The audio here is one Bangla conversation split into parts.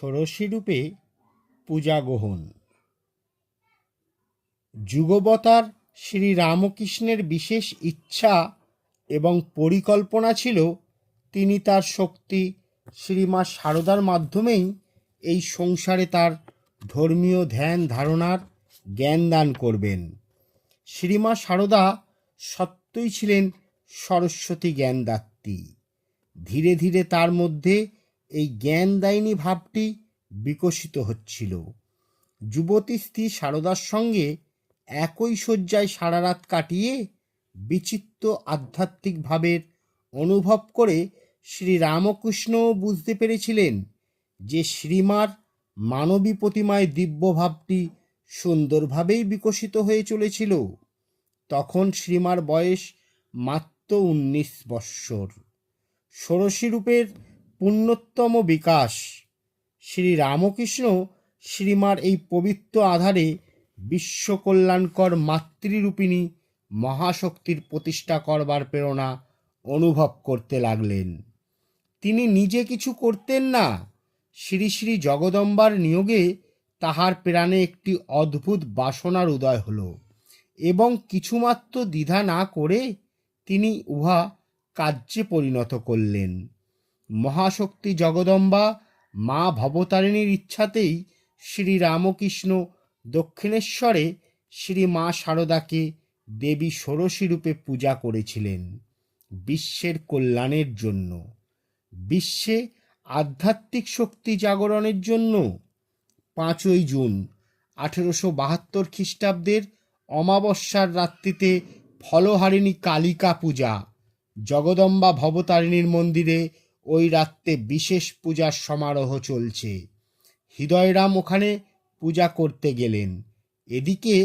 ষোড়শী রূপে পূজা গ্রহণ। যুগবতার শ্রী রামকৃষ্ণের বিশেষ ইচ্ছা এবং পরিকল্পনা ছিল, তিনি তার শক্তি শ্রীমা সারদার মাধ্যমেই এই সংসারে তার ধর্মীয় ধ্যান ধারণার জ্ঞান দান করবেন। শ্রীমা সারদা সত্যই ছিলেন সরস্বতী জ্ঞানদাত্রী। ধীরে ধীরে তার মধ্যে এই জ্ঞানদায়িনী ভাবটি বিকশিত হচ্ছিল। যুবতী স্ত্রী সারদার সঙ্গে একই শয্যায় সারা রাত কাটিয়ে বিচিত্র আধ্যাত্মিক ভাবের অনুভব করে শ্রী রামকৃষ্ণ বুঝতে পেরেছিলেন যে শ্রীমার মানবী প্রতিমায় দিব্য ভাবটি সুন্দরভাবেই বিকশিত হয়ে চলেছিল। তখন শ্রীমার বয়স মাত্র উনিশ বৎসর। ষোড়শী রূপের পুণ্যোত্তম বিকাশ। শ্রী রামকৃষ্ণ শ্রীমার এই পবিত্র আধারে বিশ্বকল্যাণকর মাতৃরূপিণী মহাশক্তির প্রতিষ্ঠা করবার প্রেরণা অনুভব করতে লাগলেন। তিনি নিজে কিছু করতেন না। শ্রী শ্রী জগদম্বার নিয়োগে তাহার প্রাণে একটি অদ্ভুত বাসনার উদয় হল এবং কিছুমাত্র দ্বিধা না করে তিনি উহা কার্যে পরিণত করলেন। মহাশক্তি জগদম্বা মা ভবতারিণীর ইচ্ছাতেই শ্রী রামকৃষ্ণ দক্ষিণেশ্বরে শ্রী মা শারদাকে দেবী ষোড়শী রূপে পূজা করেছিলেন বিশ্বের কল্যাণের জন্য। বিশ্বে আধ্যাত্মিক শক্তি জাগরণের জন্য পাঁচই জুন আঠেরোশো বাহাত্তর খ্রিস্টাব্দের অমাবস্যার রাত্রিতে ফলহারিণী কালিকা পূজা জগদম্বা ভবতারিণীর মন্দিরে ওই রাত্রে বিশেষ পূজার সমারোহ চলছে। হৃদয়রাম ওখানে পূজা করতে গেলেন। এদিকে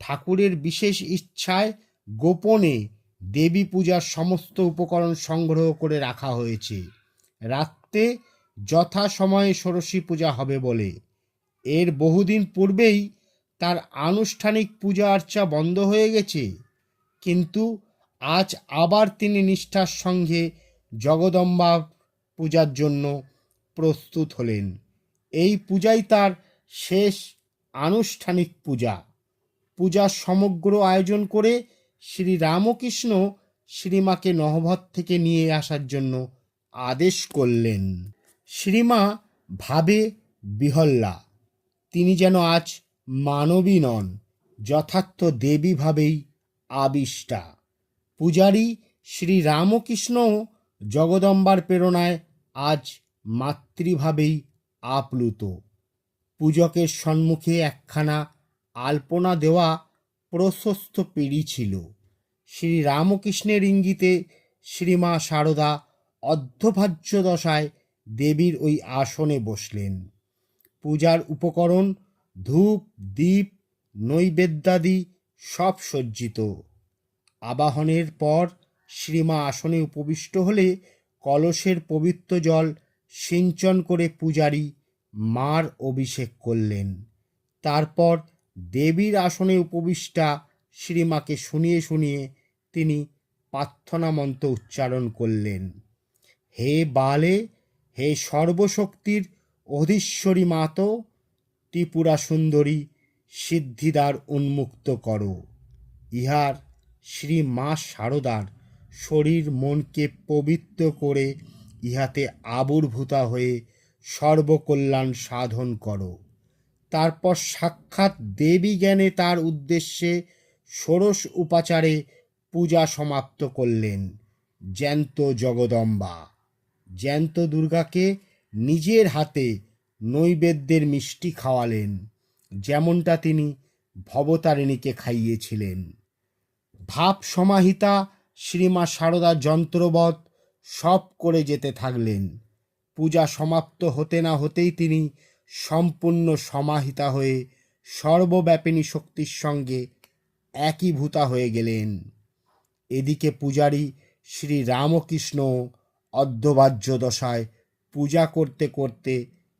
ঠাকুরের বিশেষ ইচ্ছায় গোপনে দেবী পূজার সমস্ত উপকরণ সংগ্রহ করে রাখা হয়েছে। রাত্রে যথা সময়ে ষোড়শী পূজা হবে বলে। এর বহুদিন পূর্বেই তার আনুষ্ঠানিক পূজা আর্চা বন্ধ হয়ে গেছে। কিন্তু আজ আবার তিনি নিষ্ঠার সঙ্গে জগদম্বা পূজার জন্য প্রস্তুত হলেন। এই পূজাই তার শেষ আনুষ্ঠানিক পূজা। পূজার সমগ্র আয়োজন করে শ্রী রামকৃষ্ণ শ্রীমাকে নহবত থেকে নিয়ে আসার জন্য আদেশ করলেন। শ্রীমা ভাবে বিহল্লা। তিনি যেন আজ মানবী নন, যথার্থ দেবী ভাবেই আবিষ্টা। পূজারী শ্রী রামকৃষ্ণ জগদম্বার প্রেরণায় আজ মাতৃভাবেই আপ্লুত। পূজকের সম্মুখে একখানা আলপনা দেওয়া প্রশস্ত পিঁড়ি ছিল। শ্রী রামকৃষ্ণের ইঙ্গিতে শ্রীমা সারদা অর্ধভাজ্য দশায় দেবীর ওই আসনে বসলেন। পূজার উপকরণ, ধূপ, দীপ, নৈবেদ্যাদি সব সজ্জিত। আবাহনের পর শ্রীমা আসনে উপবিষ্ট হলে কলসের পবিত্র জল সিঞ্চন করে পূজারী মার অভিষেক করলেন। তারপর দেবীর আসনে উপবিষ্টা শ্রীমাকে শুনিয়ে শুনিয়ে তিনি প্রার্থনা মন্ত্র উচ্চারণ করলেন। হে বালে, হে সর্বশক্তির অধীশ্বরী মাত, ত্রিপুরা সুন্দরী সিদ্ধিদার উন্মুক্ত করো। ইহার শ্রী মা শারদার শরীর মনকে পবিত্র করে ইহাতে আবির্ভূতা হয়ে সর্বকল্যাণ সাধন করো। তারপর সাক্ষাৎ দেবী জ্ঞানে তার উদ্দেশ্যে ষোড়শ উপাচারে পূজা সমাপ্ত করলেন জ্যান্ত জগদম্বা। জ্যান্ত দুর্গাকে নিজের হাতে নৈবেদ্যের মিষ্টি খাওয়ালেন, যেমনটা তিনি ভবতারিণীকে খাইয়েছিলেন। ভাব সমাহিতা শ্রীমা সারদা যন্ত্রবৎ সব করে যেতে থাকলেন। পূজা সমাপ্ত হতে না হতেই তিনি সম্পূর্ণ সমাহিতা হয়ে সর্বব্যাপিনী শক্তির সঙ্গে একীভূতা হয়ে গেলেন। এদিকে পূজারী শ্রী রামকৃষ্ণ অর্ধবাহ্য দশায় পূজা করতে করতে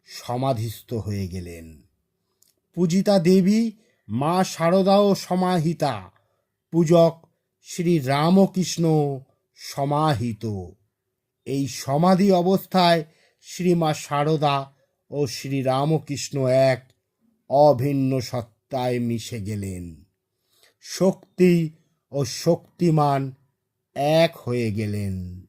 সমাধিস্থ হয়ে গেলেন। পূজিতা দেবী, মা শারদাও সমাহিতা। পূজক শ্রী রামকৃষ্ণ সমাহিত। এই সমাধি অবস্থায় শ্রীমা শারদা ও শ্রী রামকৃষ্ণ এক অভিন্ন সত্তায় মিশে গেলেন। শক্তি ও শক্তিমান এক হয়ে গেলেন।